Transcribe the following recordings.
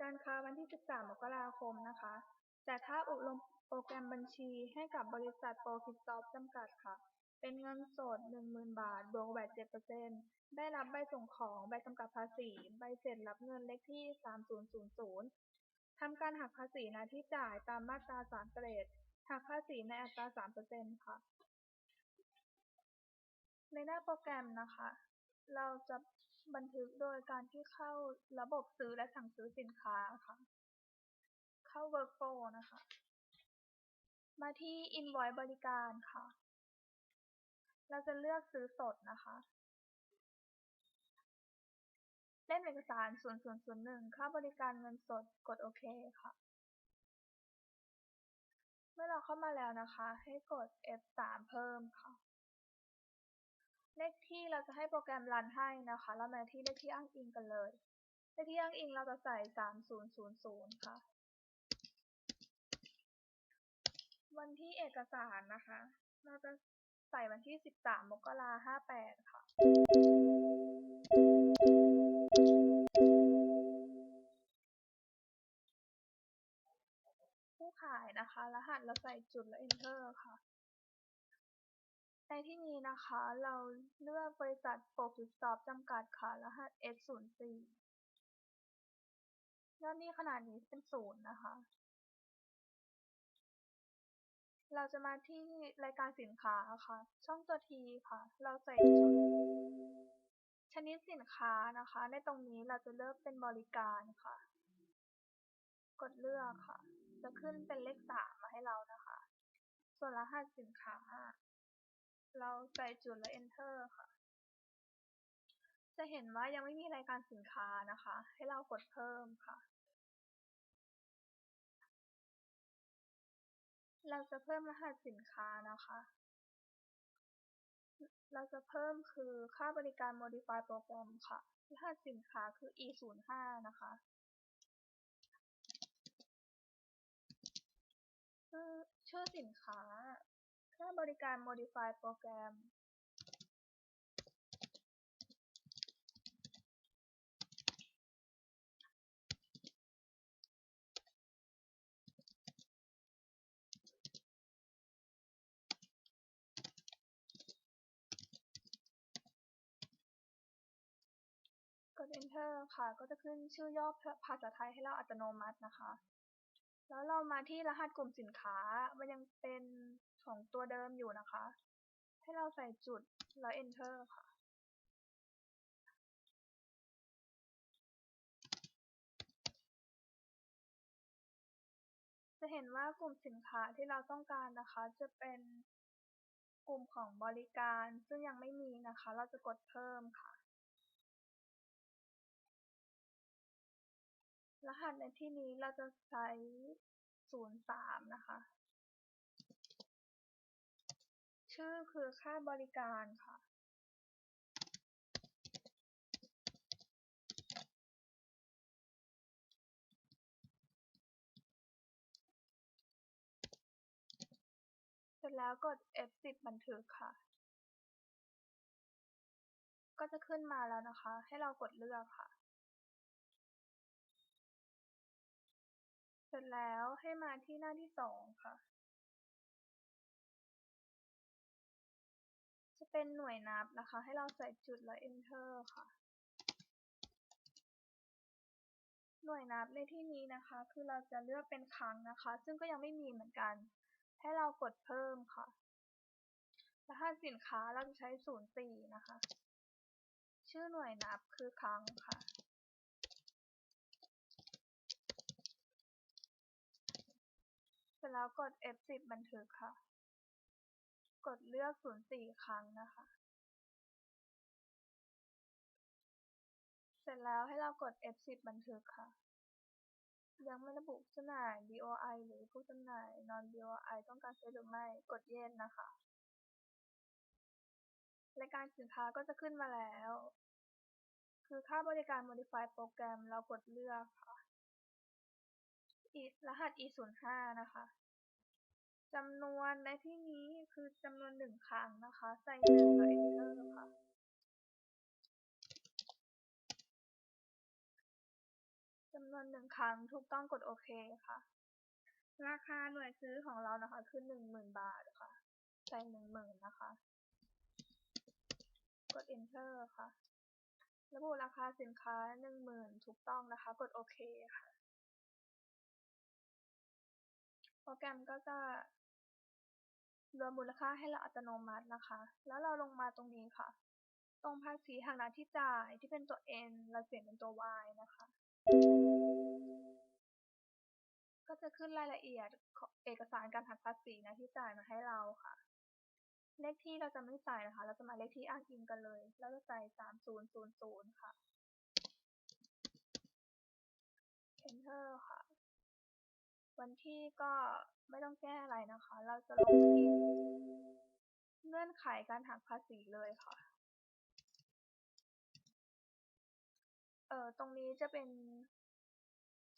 การค้าวันที่ 13 มกราคม นะคะ แต่ถ้าอบรมโปรแกรมบัญชีให้กับบริษัทโปรฟิตซอฟจำกัดค่ะ เป็นเงินสด 10,000 บาท บวกแวต7%ได้รับใบส่งของ ใบกำกับภาษี ใบเสร็จรับเงินเลขที่ 3000 ทำการหักภาษีนาที่จ่ายตามมาตรา 3 เกรด หักภาษีในอัตรา 3%ค่ะ ในหน้าโปรแกรมนะคะ เราจะ บันทึกโดยการที่เข้าระบบซื้อและสั่งซื้อสินค้าค่ะ เข้า Workflow นะคะ มาที่ Invoice บริการค่ะ เราจะเลือกซื้อสดนะคะเล่มเอกสาร 0001 ค่าบริการเงินสด กดโอเคค่ะ เมื่อเราเข้ามาแล้วนะคะ ให้กด F3 เพิ่มค่ะ เลขที่เราจะให้โปรแกรมรันให้นะคะ เรามาที่เลขที่อ้างอิงกันเลย เลขที่อ้างอิงเราจะใส่ 3000 ค่ะ วันที่เอกสารนะคะ เราจะใส่วันที่ 13 มกราคม 58 ค่ะ ผู้ขายนะคะ รหัสเราใส่จุดแล้ว enter ค่ะ ในที่นี้นะคะเราเลือกบริษัทปรฟิตซอฟต์จำกัดค่ะ รหัส S04 ยอดหนี้ขณะนี้เป็นศูนย์นะคะ เราจะมาที่รายการสินค้าค่ะ ช่องตัว T ค่ะ เราใส่จุดชนิดสินค้านะคะ ในตรงนี้เราจะเลือกเป็นบริการค่ะ กดเลือกค่ะ จะขึ้นเป็นเลข3มาให้เรานะคะ ส่วนรหัสสินค้า เราใส่จุดแล้ว enter ค่ะ จะเห็นว่ายังไม่มีรายการสินค้านะคะ ให้เรากดเพิ่มค่ะ เราจะเพิ่มรหัสสินค้านะคะ เราจะเพิ่มคือค่าบริการ Modify โปรแกรมค่ะ รหัสสินค้าคือ E05 นะคะชื่อสินค้า ค่าบริการ Modify โปรแกรมกด enter ค่ะ ก็จะขึ้นชื่อย่อภาษาไทยให้เราอัตโนมัตินะคะ แล้วเรามาที่รหัสกลุ่มสินค้า มันยังเป็นของตัวเดิมอยู่นะคะ ให้เราใส่จุดแล้ว enter ค่ะ จะเห็นว่ากลุ่มสินค้าที่เราต้องการนะคะ จะเป็นกลุ่มของบริการซึ่งยังไม่มีนะคะ เราจะกดเพิ่มค่ะ รหัสในที่นี้เราจะใช้ 03 นะคะ ชื่อคือค่าบริการค่ะ เสร็จแล้วกด F10 บันทึกค่ะ ก็จะขึ้นมาแล้วนะคะ ให้เรากดเลือกค่ะ เสร็จแล้วให้มาที่หน้าที่2ค่ะ จะเป็นหน่วยนับนะคะ ให้เราใส่จุดแล้ว enter ค่ะ หน่วยนับในที่นี้นะคะ คือเราจะเลือกเป็นครั้งนะคะ ซึ่งก็ยังไม่มีเหมือนกัน ให้เรากดเพิ่มค่ะรหัสสินค้าเราจะใช้ 04 นะคะ ชื่อหน่วยนับคือครั้งค่ะ เสร็จแล้วกด F10 บันทึกค่ะ กดเลือก 04 ครั้งนะคะ เสร็จแล้วให้เรากด F10 บันทึกค่ะ ยังไม่ระบุจำหน่าย BOI หรือผู้จำหน่าย Non BOI ต้องการใช้หรือไม่ กด Yes นะคะรายการสินค้าก็จะขึ้นมาแล้ว คือค่าบริการ Modify โปรแกรมเรากดเลือกค่ะ รหัส E05 นะคะจำนวนในที่นี้คือจำนวน1ครั้งนะคะ ใส่1แล้ว enter ค่ะจำำนวนหนึ่งครั้งถูกต้องกดโอเคค่ะ ราคาหน่วยซื้อของเรานะคะ คือหนึ่งหมื่นบาทค่ะ ใส่หนึ่งหมื่นนะคะ กด enter ค่ะ ระบุราคาสินค้าหนึ่งหมื่นถูกต้องนะคะ กดโอเคค่ะ รแกรมก็จะรวมมูลค่าให้เราอัตโนมัตินะคะ แล้วเราลงมาตรงนี้ค่ะ ตรงภาษีหักหน้าที่จ่ายที่เป็นตัว N เราเปลี่ยนเป็นตัว Y นะคะ ก็จะขึ้นรายละเอียดเอกสารการหักภาษีนะที่จ่ายมาให้เราค่ะ เลขที่เราจะไม่ใส่นะคะ เราจะมาเลขที่อ้างอิงกันเลย เราจะใส่3000ค่ะ enter ค่ะ วันที่ก็ไม่ต้องแก้อะไรนะคะ เราจะลงที่เงื่อนไขการหักภาษีเลยค่ะ เอ่อ ตรงนี้จะเป็น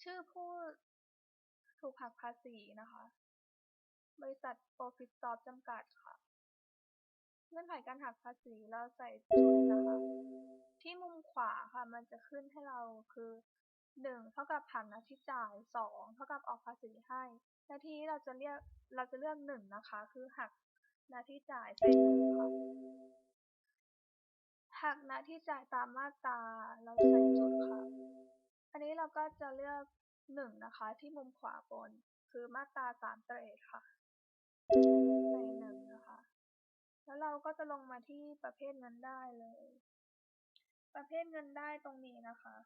ชื่อผู้ถูกหักภาษีนะคะ บริษัท Profit Stop จำกัดค่ะ เงื่อนไขการหักภาษีเราใส่จุดนะคะ ที่มุมขวาค่ะ มันจะขึ้นให้เราคือ หนึ่งเท่ากับหักหน้าที่จ่าย สองเท่ากับออกภาษีให้หน้าที่เราจะเรียกเราจะเลือกหนึ่งนะคะ คือหักหน้าที่จ่ายใส่หนึ่งค่ะหักหน้าที่จ่ายตามมาตราเราใส่จุดค่ะ อันนี้เราก็จะเลือกหนึ่งนะคะที่มุมขวาบน คือมาตราสามเตรดค่ะ ใส่หนึ่งนะคะ แล้วเราก็จะลงมาที่ประเภทเงินได้เลย ประเภทเงินได้ตรงนี้นะคะ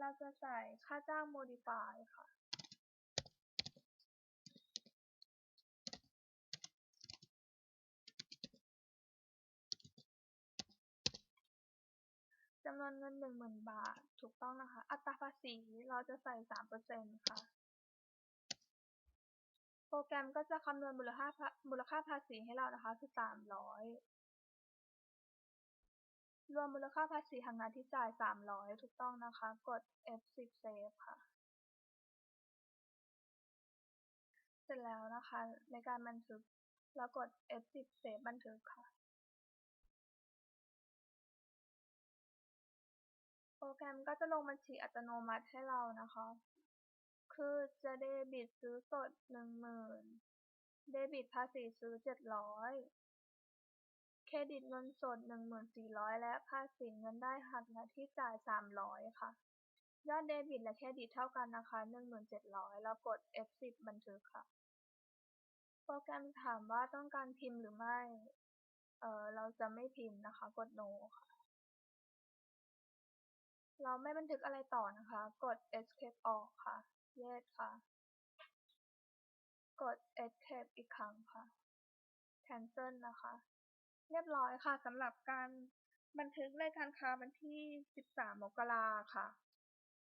เราจะใส่ค่าจ้าง modify ค่ะจำนวนเงิน10,000บาท ถูกต้องนะคะ อัตราภาษีเราจะใส่3%ค่ะ โปรแกรมก็จะคำนวณมูลค่ามูลค่าภาษีให้เรานะคะคือ300ร รวมมูลค่าภาษีหักหน้าที่จ่าย300ถูกต้องนะคะ กด F10 Save ค่ะ เสร็จแล้วนะคะ ในการบันทึกเรากด F10 Save บันทึกค่ะ โปรแกรมก็จะลงบัญชีอัตโนมัติให้เรานะคะ คือจะเดบิตซื้อสด10,000เดบิตภาษีซื้อ700 เครดิตเงินสด14,000และภาษีเงินได้หักหน้าที่จ่าย300ค่ะ ยอดเดบิตและเครดิตเท่ากันนะคะ17,000แล้วกด F10 บันทึกค่ะ โปรแกรมถามว่าต้องการพิมพ์หรือไม่ เออเราจะไม่พิมพ์นะคะ กด No ค่ะ เราไม่บันทึกอะไรต่อนะคะ กด Escape ออกค่ะ Yes ค่ะ กด Escape อีกครั้งค่ะ Cancel นะคะ เรียบร้อยค่ะสำหรับการบันทึกรายการค้าวันที่13มกราค่ะ